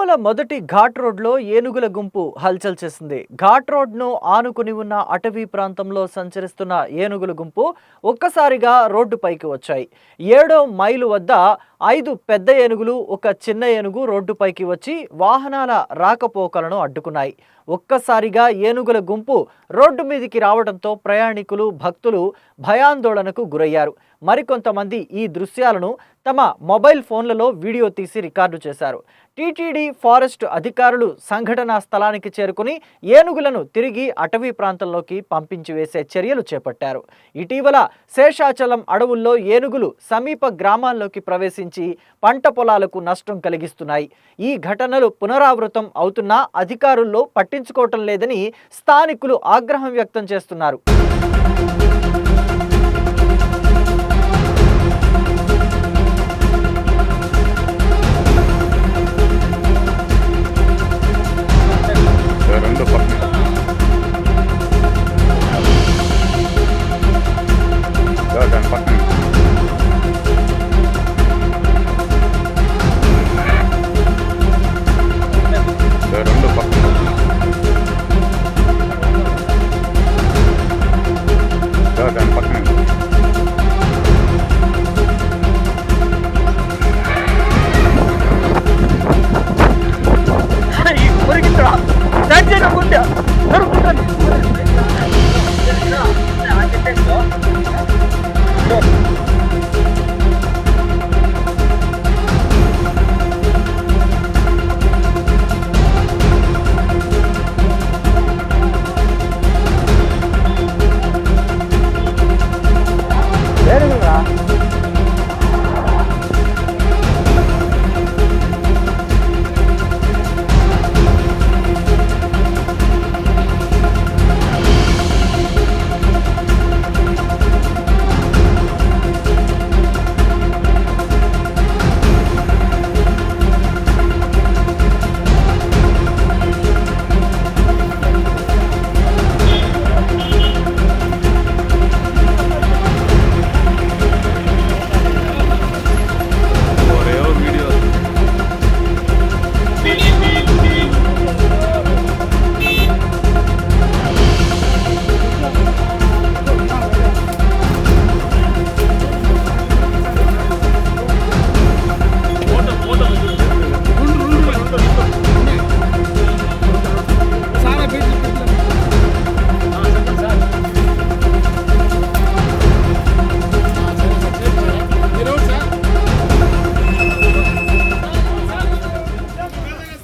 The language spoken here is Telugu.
తిరుమల మొదటి ఘాట్ రోడ్లో ఏనుగుల గుంపు హల్చల్ చేసింది. ఘాట్ రోడ్ను ఆనుకుని ఉన్న అటవీ ప్రాంతంలో సంచరిస్తున్న ఏనుగుల గుంపు ఒక్కసారిగా రోడ్డుపైకి వచ్చాయి. ఏడో మైలు వద్ద ఐదు పెద్ద ఏనుగులు ఒక చిన్న ఏనుగు రోడ్డుపైకి వచ్చి వాహనాల రాకపోకలను అడ్డుకున్నాయి. ఒక్కసారిగా ఏనుగుల గుంపు రోడ్డు మీదికి రావడంతో ప్రయాణికులు భక్తులు భయాందోళనకు గురయ్యారు. మరికొంతమంది ఈ దృశ్యాలను తమ మొబైల్ ఫోన్లలో వీడియో తీసి రికార్డు చేశారు. టీటీడీ ఫారెస్ట్ అధికారులు సంఘటనా స్థలానికి చేరుకుని ఏనుగులను తిరిగి అటవీ ప్రాంతంలోకి పంపించి వేసే చర్యలు చేపట్టారు. ఇటీవల శేషాచలం అడవుల్లో ఏనుగులు సమీప గ్రామాల్లోకి ప్రవేశించి పంట పొలాలకు నష్టం కలిగిస్తున్నాయి. ఈ ఘటనలు పునరావృతం అవుతున్నా అధికారుల్లో పట్టించుకోవటం లేదని స్థానికులు ఆగ్రహం వ్యక్తం చేస్తున్నారు. 근데 저런 분들이